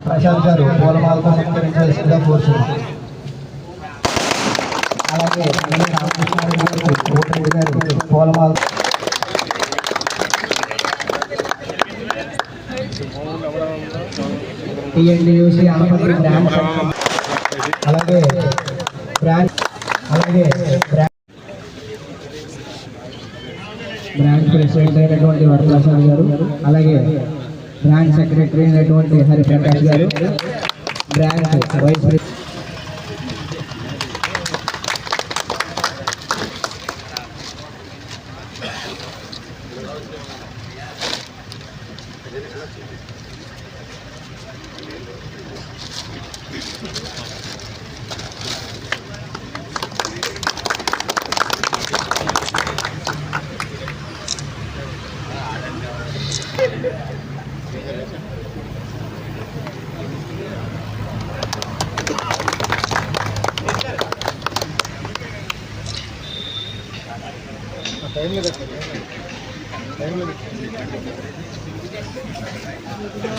ప్రశాంత్ గారు పూలమాలతో సత్కరించాల్సిందిగా కోరుతున్నాను అలాగే రామకృష్ణారెడ్డి గారు కోటరెడ్డి గారు పూలమాల టీఎన్డీయూసీ ఆంధ్రప్రదేశ్ అలాగే బ్రాంచ్ ప్రెసిడెంట్ అయినటువంటి వరప్రసాద్ గారు అలాగే బ్రాంచ్ సెక్రటరీ అయినటువంటి హరిప్రకాష్ గారు branch vice president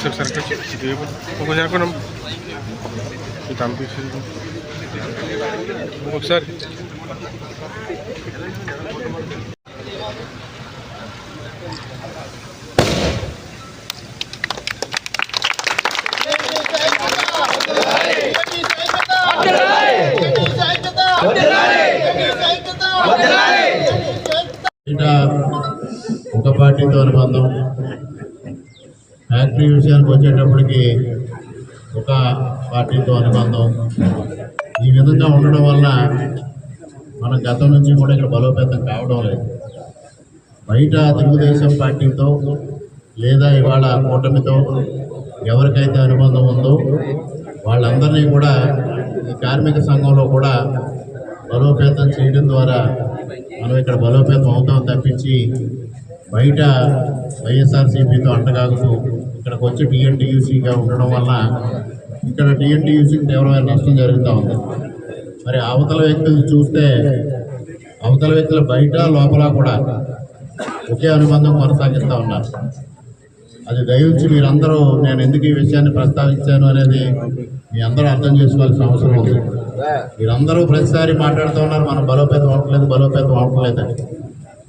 sir sir ఒకసారి మనం పంపిస్తుంది ఒకసారి Thank you. పార్టీతో అనుబంధం. ఫ్యాక్టరీ విషయానికి వచ్చేటప్పటికి ఒక పార్టీతో అనుబంధం. ఈ విధంగా ఉండడం వల్ల మనం గతం నుంచి కూడా ఇక్కడ బలోపేతం కావడం లేదు. బయట తెలుగుదేశం పార్టీతో లేదా ఇవాళ కూటమితో ఎవరికైతే అనుబంధం ఉందో వాళ్ళందరినీ కూడా ఈ కార్మిక సంఘంలో కూడా బలోపేతం చేయడం ద్వారా మనం ఇక్కడ బలోపేతం అవుతాం తప్పించి బయట వైఎస్ఆర్సీపీతో అంటగాగుతూ ఇక్కడికి వచ్చి టీఎన్టీయూసీగా ఉండడం వల్ల ఇక్కడ టీఎన్టీయూసీకి తీవ్రమైన నష్టం జరుగుతూ ఉంది. మరి అవతల వ్యక్తులు చూస్తే అవతల వ్యక్తులు బయట లోపల కూడా ఒకే అనుబంధం కొనసాగిస్తూ ఉన్నారు. అది దయవుంచి మీరందరూ నేను ఎందుకు ఈ విషయాన్ని ప్రస్తావించాను అనేది మీ అందరూ అర్థం చేసుకోవాల్సిన అవసరం ఉంది. మీరందరూ ప్రతిసారి మాట్లాడుతూ ఉన్నారు మనం బలోపేతం అవ్వట్లేదు బలోపేతం అవ్వట్లేదు అని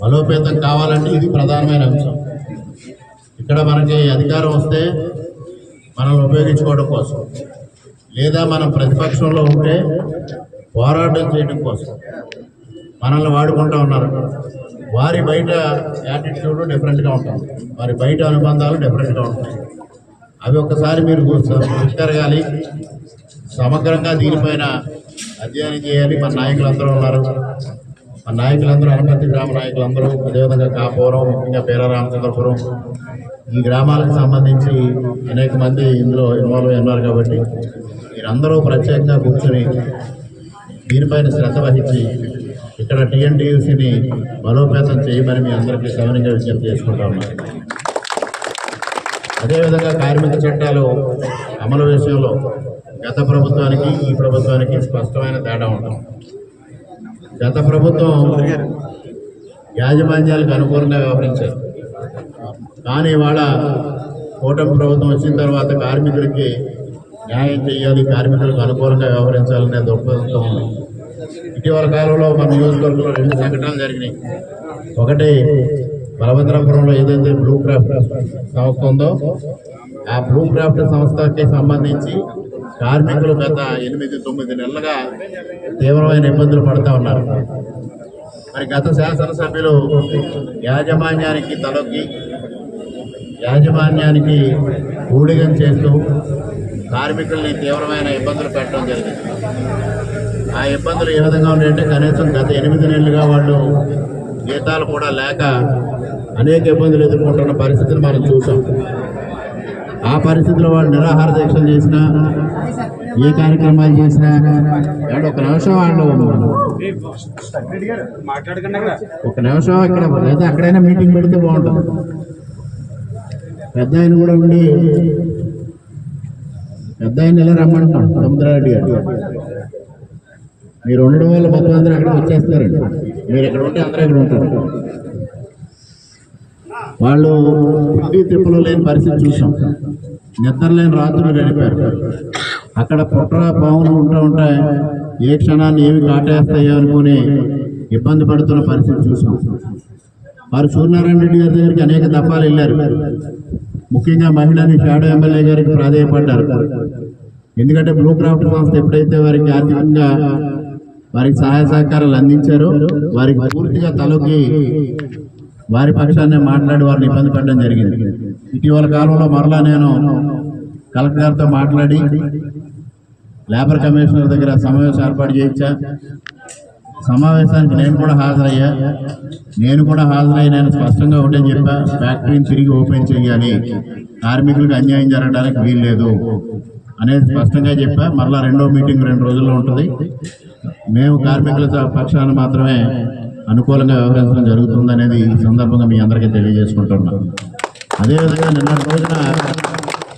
బలోపేతం కావాలంటే ఇది ప్రధానమైన అంశం. ఇక్కడ మనకి అధికారం వస్తే మనల్ని ఉపయోగించుకోవడం కోసం లేదా మనం ప్రతిపక్షంలో ఉంటే పోరాటం చేయడం కోసం మనల్ని వాడుకుంటూ ఉన్నారు. వారి బయట యాటిట్యూడ్ డిఫరెంట్గా ఉంటాం వారి బయట అనుబంధాలు డిఫరెంట్గా ఉంటాయి. అవి ఒకసారి మీరు గుర్తిరగాలి. సమగ్రంగా దీనిపైన అధ్యయనం చేయాలి. మన నాయకులందరూ ఉన్నారు. ఆ నాయకులందరూ అనుమతి గ్రామ నాయకులందరూ అదేవిధంగా కాపురం ముఖ్యంగా పేర రామచంద్రపురం. ఈ గ్రామాలకు సంబంధించి అనేక మంది ఇందులో ఇన్వాల్వ్ అయి ఉన్నారు కాబట్టి మీరందరూ ప్రత్యేకంగా కూర్చొని దీనిపైన శ్రద్ధ వహించి ఇక్కడ టీఎన్టీయూసీని బలోపేతం చేయమని మీ అందరికీ సవరంగా విజ్ఞప్తి చేసుకుంటా ఉన్నాను అదేవిధంగా కార్మిక చట్టాలు అమలు విషయంలో గత ప్రభుత్వానికి ఈ ప్రభుత్వానికి స్పష్టమైన తేడా ఉంటాం. గత ప్రభుత్వం యాజమాన్యాలకు అనుకూలంగా వ్యవహరించారు. కానీ ఇవాళ కూటమి ప్రభుత్వం వచ్చిన తర్వాత కార్మికులకి న్యాయం చేయాలి కార్మికులకు అనుకూలంగా వ్యవహరించాలనే దృక్పథంతో ఉంది. ఇటీవల కాలంలో మన నియోజకవర్గంలో రెండు సంఘటనలు జరిగినాయి. ఒకటి బలభద్రాపురంలో ఏదైతే బ్లూ క్రాఫ్ట్ సంస్థ ఉందో ఆ బ్లూ క్రాఫ్ట్ సంస్థకి సంబంధించి కార్మికులు గత ఎనిమిది తొమ్మిది నెలలుగా తీవ్రమైన ఇబ్బందులు పడుతూ ఉన్నారు. మరి గత శాసనసభ్యులు యాజమాన్యానికి తలొగ్గి యాజమాన్యానికి ఊడిగం చేస్తూ కార్మికుల్ని తీవ్రమైన ఇబ్బందులు పెట్టడం జరిగింది. ఆ ఇబ్బందులు ఏ విధంగా ఉన్నాయంటే కనీసం గత ఎనిమిది నెలలుగా వాళ్ళు జీతాలు కూడా లేక అనేక ఇబ్బందులు ఎదుర్కొంటున్న పరిస్థితిని మనం చూసాం. ఆ పరిస్థితిలో వాళ్ళు నిరాహార దీక్షలు చేసినా ఏ కార్యక్రమాలు చేసినా ఏమంటే ఒక నిమిషం వాళ్ళు ఒక నిమిషం ఇక్కడ లేదా అక్కడైనా మీటింగ్ పెడితే బాగుంటుంది. పెద్ద ఆయన కూడా ఉండి పెద్ద ఆయన ఎలా రమ్మంటున్నాం సముద్రారెడ్డి గారు. మీరు ఉండడం వల్ల మొత్తం అందరూ అక్కడ వచ్చేస్తారండి. మీరు ఇక్కడ ఉంటే అందరూ ఇక్కడ ఉంటారు. వాళ్ళు ఇంటి తిప్పలు లేని పరిస్థితి చూసాం. నిద్రలేని రాత్రులు గడిపారు. అక్కడ పుట్ర పావులు ఉంటూ ఉంటాయి ఏ క్షణాన్ని ఏవి కాటేస్తాయో అనుకుని ఇబ్బంది పడుతున్న పరిస్థితి చూసాం. వారు సూర్యనారాయణ రెడ్డి గారి దగ్గరికి అనేక దఫాలు వెళ్ళారు. ముఖ్యంగా మహిళని షాడో ఎమ్మెల్యే గారికి ప్రాధాయపడ్డారు. ఎందుకంటే బ్లూ క్రాఫ్ట్ సంస్థ ఎప్పుడైతే వారికి ఆర్థికంగా వారికి సహాయ సహకారాలు అందించారో వారికి పూర్తిగా తలకి వారి పక్షాన్ని మాట్లాడి వారిని ఇబ్బంది పెట్టడం జరిగింది. ఇటీవల కాలంలో మరలా నేను కలెక్టర్ గారితో మాట్లాడి లేబర్ కమిషనర్ దగ్గర సమావేశం ఏర్పాటు చేయించా. సమావేశానికి నేను కూడా హాజరయ్యా. నేను కూడా హాజరై నేను స్పష్టంగా ఒకటే చెప్పా ఫ్యాక్టరీని తిరిగి ఓపెన్ చేయాలి. కార్మికులకు అన్యాయం జరగడానికి వీల్లేదు అనేది స్పష్టంగా చెప్పా. మరలా రెండో మీటింగ్ రెండు రోజుల్లో ఉంటుంది. మేము కార్మికుల పక్షాన మాత్రమే అనుకూలంగా వ్యవహరించడం జరుగుతుంది అనేది ఈ సందర్భంగా మీ అందరికీ తెలియజేసుకుంటున్నాం. అదేవిధంగా నిన్న రోజున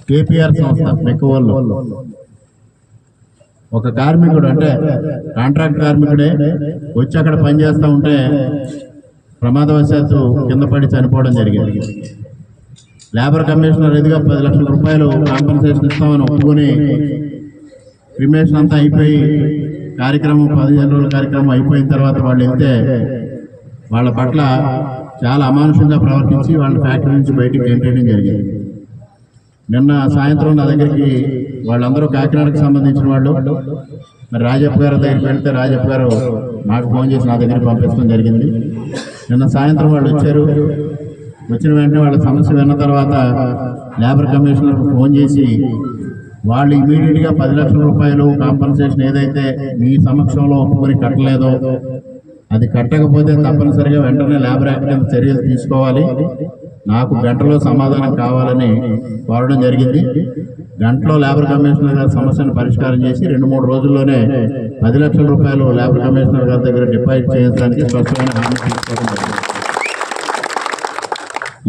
కేపీఆర్ సంస్థ మెక్కువల్లో ఒక కార్మికుడు అంటే కాంట్రాక్ట్ కార్మికుడే వచ్చి అక్కడ పనిచేస్తూ ఉంటే ప్రమాదవశాత్తు కింద పడి చనిపోవడం జరిగింది. లేబర్ కమిషనర్ ఎదుగా పది లక్షల రూపాయలు కాంపెన్సేషన్ ఇస్తామని ఒప్పుకొని క్రిమేషన్ అంతా అయిపోయి కార్యక్రమం పదిహేను రోజుల కార్యక్రమం అయిపోయిన తర్వాత వాళ్ళు వెళ్తే వాళ్ళ పట్ల చాలా అమానుషంగా ప్రవర్తించి వాళ్ళ ఫ్యాక్టరీ నుంచి బయటికి గెంటేయడం జరిగింది. నిన్న సాయంత్రం నా దగ్గరికి వాళ్ళందరూ కాకినాడకు సంబంధించిన వాళ్ళు మరి రాజప్ప గారి దగ్గరికి వెళ్తే రాజప్ప గారు నాకు ఫోన్ చేసి నా దగ్గరికి పంపించడం జరిగింది. నిన్న సాయంత్రం వాళ్ళు వచ్చారు. వచ్చిన వెంటనే వాళ్ళ సమస్య విన్న తర్వాత లేబర్ కమిషనర్కు ఫోన్ చేసి వాళ్ళు ఇమీడియట్గా పది లక్షల రూపాయలు కాంపన్సేషన్ ఏదైతే మీ సమక్షంలో ఒప్పుకొని కట్టలేదో అది కట్టకపోతే తప్పనిసరిగా వెంటనే లేబర్ యాక్ట్ కింద చర్యలు తీసుకోవాలి. నాకు గంటలో సమాధానం కావాలని కోరడం జరిగింది. గంటలో లేబర్ కమిషనర్ గారి సమస్యను పరిష్కారం చేసి రెండు మూడు రోజుల్లోనే పది లక్షల రూపాయలు లేబర్ కమిషనర్ గారి దగ్గర డిపాజిట్ చేయించడానికి స్పష్టమైన హామీ తీసుకోవడం జరిగింది.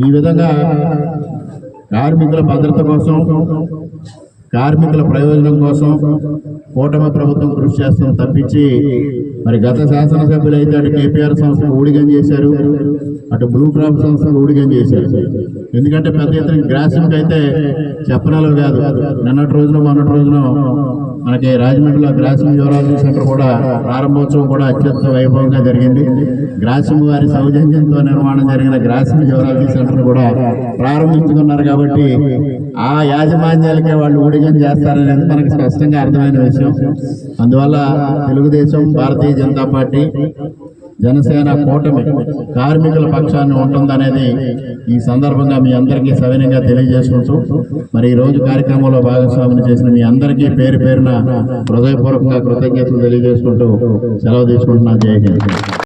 ఈ విధంగా కార్మికుల భద్రత కోసం కార్మికుల ప్రయోజనం కోసం కూటమి ప్రభుత్వం కృషి చేస్తుంది తప్పించి మరి గత శాసనసభ్యులు అయితే అటు కేపీఆర్ సంస్థకు ఊడిగం చేశారు అటు బ్లూ క్రాప్ సంస్థకు ఊడిగం చేశారు. ఎందుకంటే పెద్ద ఎత్తున గ్రాసింగ్ అయితే చెప్పనాలు కాదు. నిన్నటి రోజున మొన్నటి రోజున మనకి రాజమండ్రిలో గ్రాసింగ్ జ్వరాలజీ సెంటర్ కూడా ప్రారంభోత్సవం కూడా అత్యంత వైభవంగా జరిగింది. గ్రాసింగ్ వారి సౌజన్యంతో నిర్మాణం జరిగిన గ్రాసింగ్ జ్యూరాలజీ సెంటర్ కూడా ప్రారంభించుకున్నారు కాబట్టి ఆ యాజమాన్యాలకే వాళ్ళు ఊడిగం చేస్తారనేది మనకు స్పష్టంగా అర్థమైన విషయం. అందువల్ల తెలుగుదేశం భారతీయ జనతా పార్టీ జనసేన కూటమి కార్మికుల పక్షాన్ని ఉంటుందనేది ఈ సందర్భంగా మీ అందరికీ సవినయంగా తెలియజేసుకుంటూ మరి ఈ రోజు కార్యక్రమంలో భాగస్వామిని చేసిన మీ అందరికీ పేరు పేరున హృదయపూర్వకంగా కృతజ్ఞతలు తెలియజేసుకుంటూ సెలవు తీసుకుంటున్నాను. జయ